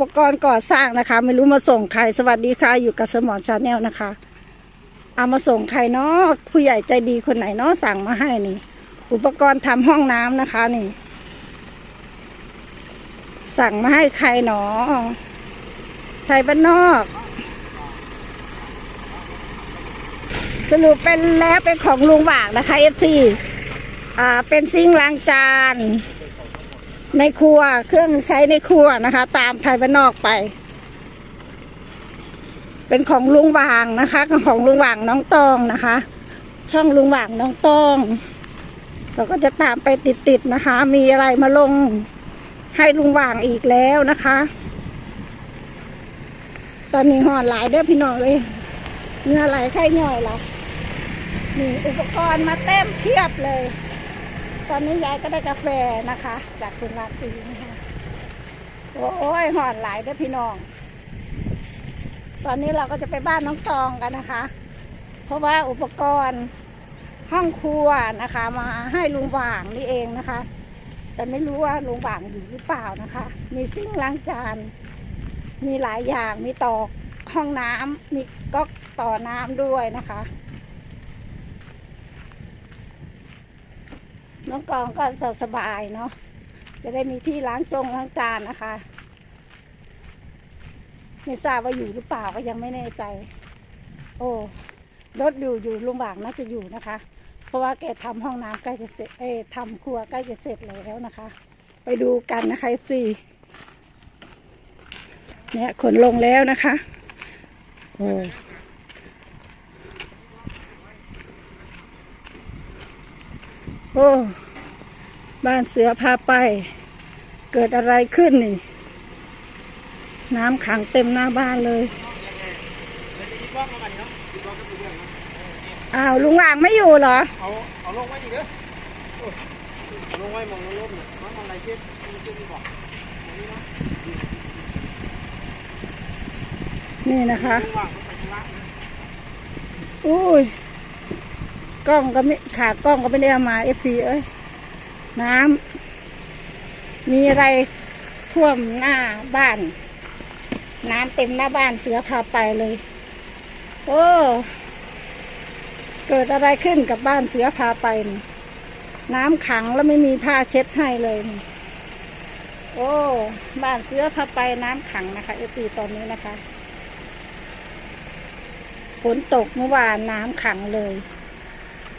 ปกรณ์ก่อสร้างนะคะ ไม่รู้มาส่งใครสวัสดีค่ะ อยู่กับสมอนชาแนลนะคะ เอามาส่งใครเนาะผู้ใหญ่ใจดีคนไหนเนาะสั่งมาให้นี่ อุปกรณ์ทำห้องน้ำนะคะนี่ สั่งมาให้ใครเนาะไทยบ้านนอก สรุปเป็นแล้วเป็นของลุงหวากนะคะเอฟซีอ่าเป็นซิงล้างจาน ในครัวเครื่องใช้ในครัวนะคะ ตามไทยบ้านนอกไป เป็นของลุงหวางนะคะของลุงหวางน้องตองนะคะ ช่องลุงหวางน้องตองเราก็จะตามไปติดๆนะคะ มีอะไรมาลงให้ลุงหวางอีกแล้วนะคะ ตอนนี้ห่อนหลายเด้อพี่น้องเลยเนื้อไหลไข่ย่อยละนี่อุปกรณ์มาเต็มเพียบเลย ตอนนี้ยายก็ได้กาแฟนะคะ จากคุณราตรีนะคะโอ้ยห่อนหลายด้อพี่น้อง ตอนนี้เราก็จะไปบ้านน้องตองกันนะคะ เพราะว่าอุปกรณ์ห้องครัวนะคะ มาให้ลุงหว่างนี่เองนะคะ แต่ไม่รู้ว่าลุงหว่างอยู่หรือเปล่านะคะ มีซิงล้างจาน มีหลายอย่างมีต่อห้องน้ำมีก๊อกต่อน้ำด้วยนะคะ น้องกองก็สบายเนาะจะได้มีที่ล้างจงล้างจานนะคะ ไม่ทราบว่าอยู่หรือเปล่าก็ยังไม่แน่ใจ โอ้รถอยู่อยู่ลุงบางน่าจะอยู่นะคะ เพราะว่าแกทำห้องน้ำใกล้จะเสร็จเอ้ทำครัวใกล้จะเสร็จแล้วนะคะ ไปดูกันนะคะซีเนี่ยขนลงแล้วนะคะโอ้ อ้ บ้านเสือพาไป เกิดอะไรขึ้นนี่ น้ำขังเต็มหน้าบ้านเลย อ้าวลุงหว่างไม่อยู่เหรอ เอาเอาลงไว้อีกเด้อโอ้เอาลงไว้มองลมเนี่ยมันมองอะไรเช็ดมันเช็ดดีกว่านี่นะคะ ว่างไปธุระนะ อุ้ย กล้องก็ไม่ขากล้องก็ไม่ได้เอามาเอฟซีเอ้ยน้ำมีอะไรท่วมหน้าบ้าน น้ำเต็มหน้าบ้านเสือพาไปเลย โอ้เกิดอะไรขึ้นกับบ้านเสือพาไปนี่น้ำขังแล้วไม่มีผ้าเช็ดให้เลยนี่โอ้บ้านเสือพาไปน้ำขังนะคะเอฟซีตอนนี้นะคะฝนตกเมื่อวานน้ำขังเลย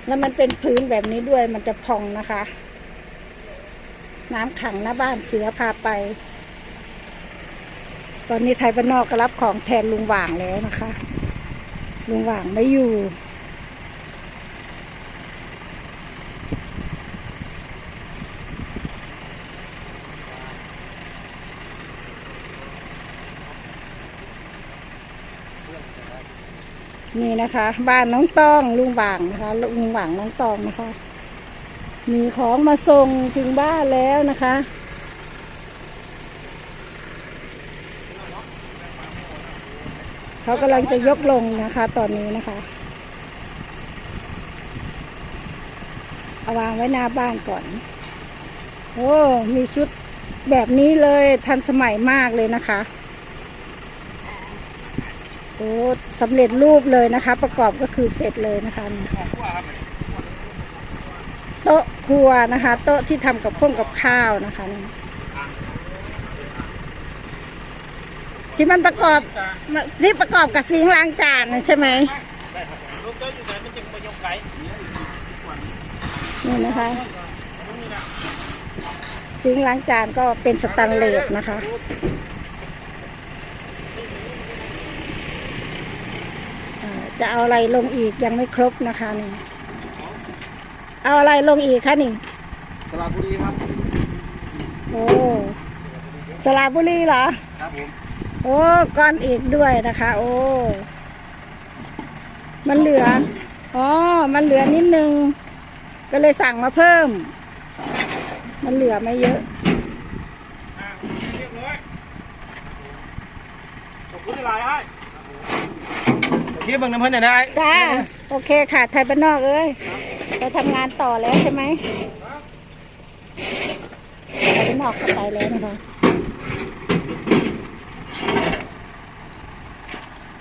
แล้วมันเป็นพื้นแบบนี้ด้วยมันจะพองนะคะ น้ำขังหน้าบ้านเสือพาไป ตอนนี้ไทยบ้านนอกก็รับของแทนลุงหว่างแล้วนะคะ ลุงหว่างไม่อยู่ นี่นะคะ บ้านน้องตองลุงหว่างนะคะลุงหว่างน้องตองนะคะ มีของมาส่งถึงบ้านแล้วนะคะ เขากำลังจะยกลงนะคะ ตอนนี้นะคะเอาวางไว้หน้าบ้านก่อน โอ้ มีชุดแบบนี้เลยทันสมัยมากเลยนะคะ โอ้สำเร็จรูปเลยนะคะ ประกอบก็คือเสร็จเลยนะคะโต๊ะครัวนะคะ โต๊ะที่ทำกับข้องกับข้าวนะคะที่มันประกอบที่ประกอบกับซิงล้างจานใช่ไหมลูกเจ้าอยู่ไหนมันจึงไปยกไก่นี่นะคะซิงล้างจานก็เป็นสแตนเลสนะคะ อ่า จะเอาอะไรลงอีกยังไม่ครบนะคะนี่ เอาอะไรลงอีกคะนี่สระบุรีครับ โอ้สระบุรีเหรอ ครับผม โอ้ก้อนอีกด้วยนะคะ โอ้ มันเหลือ อ๋อ มันเหลือนิดนึง ก็เลยสั่งมาเพิ่ม มันเหลือไม่เยอะอ่าเรียบร้อยขอบคุณหลายๆให้ โอเคเบิ่งน้ำเพิ่นหน่อยนะไอ้จ้าโอเคค่ะไทยบ้านนอกเอ้ยเราทำงานต่อแล้วใช่ไหมไทยบ้านนอกก็ไปแล้วนะคะ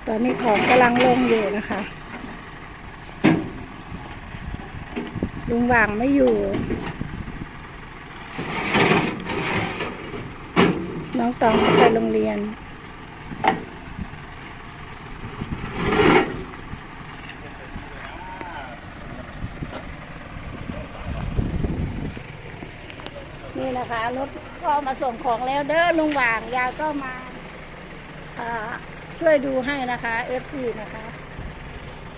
ตอนนี้ของกำลังลงอยู่นะคะลุงหว่างไม่อยู่ น้องตองไปโรงเรียน นะคะรถก็มาส่งของแล้วเด้อลุงหว่างยายก็มาช่วยดูให้นะคะ FC นะคะ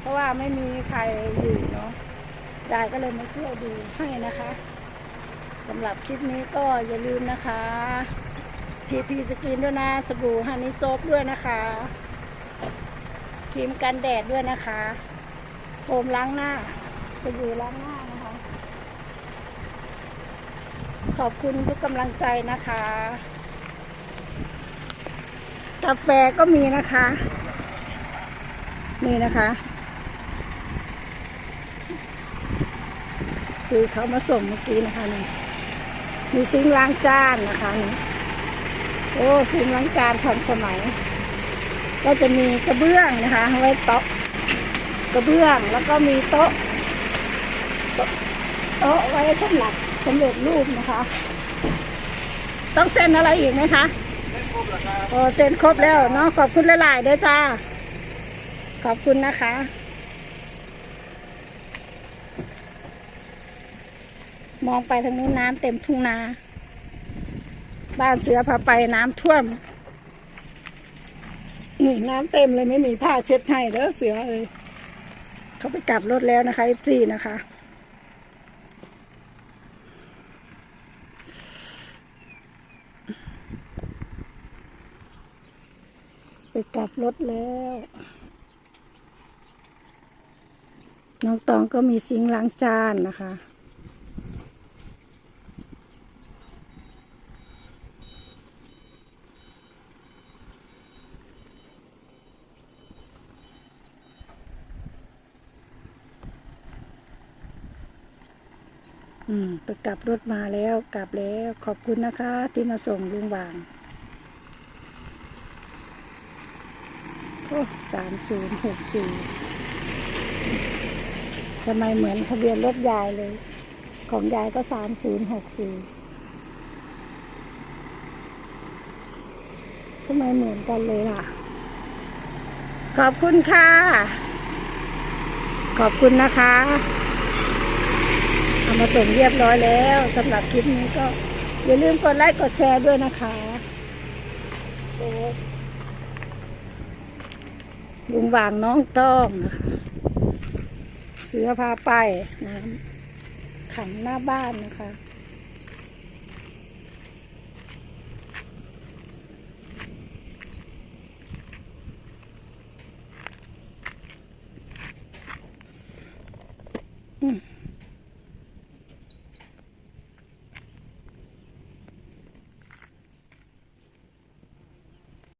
เพราะว่าไม่มีใครอยู่เนาะยายก็เลยมาช่วยดูให้นะคะสำหรับคลิปนี้ก็อย่าลืมนะคะทีพีสกินด้วยนะสบู่ฮันนี่โซฟด้วยนะคะครีมกันแดดด้วยนะคะโฟมล้างหน้าสบู่ล้างหน้านะ ขอบคุณทุกกำลังใจนะคะ กาแฟก็มีนะคะ นี่นะคะ คือเขามาส่งเมื่อกี้นะคะนี่มีซิงล้างจานนะคะนี่โอ้ซิงล้างจานทันสมัย ก็จะมีกระเบื้องนะคะ ไว้โต๊ะกระเบื้องแล้วก็มีโต๊ะโต๊ะไว้สำหรับ สำเร็จรูปนะคะ ต้องเซ็นอะไรอีกไหมคะเส้นครบแล้วครับโอ้เซ็นครบแล้วเนาะขอบคุณหลายๆด้อจ้า ขอบคุณนะคะ มองไปทางนู้นน้ำเต็มทุ่งนา บ้านเสือพาไปน้ำท่วมนี่น้ำเต็มเลยไม่มีผ้าเช็ดให้เด้อเสือเลยเขาไปกลับรถแล้วนะคะเอฟซีนะคะ ไปกลับรถแล้ว น้องตองก็มีซิงล้างจานนะคะ อืม ไปกลับรถมาแล้ว กลับแล้ว ขอบคุณนะคะ ที่มาส่งลุงบาง โอ้สามศูนย์หกสี่ทำไมเหมือนทะเบียนรถยายเลย ของยายก็สามศูนย์หกสี่ทำไมเหมือนกันเลยล่ะ ขอบคุณค่ะ ขอบคุณนะคะเอามาส่งเรียบร้อยแล้วสำหรับคลิปนี้ก็ อย่าลืมกดไลค์กดแชร์ด้วยนะคะโอ้ ลุมวางน้องต้องนะคะ เสือพาไปน้ำขังหน้าบ้านนะคะ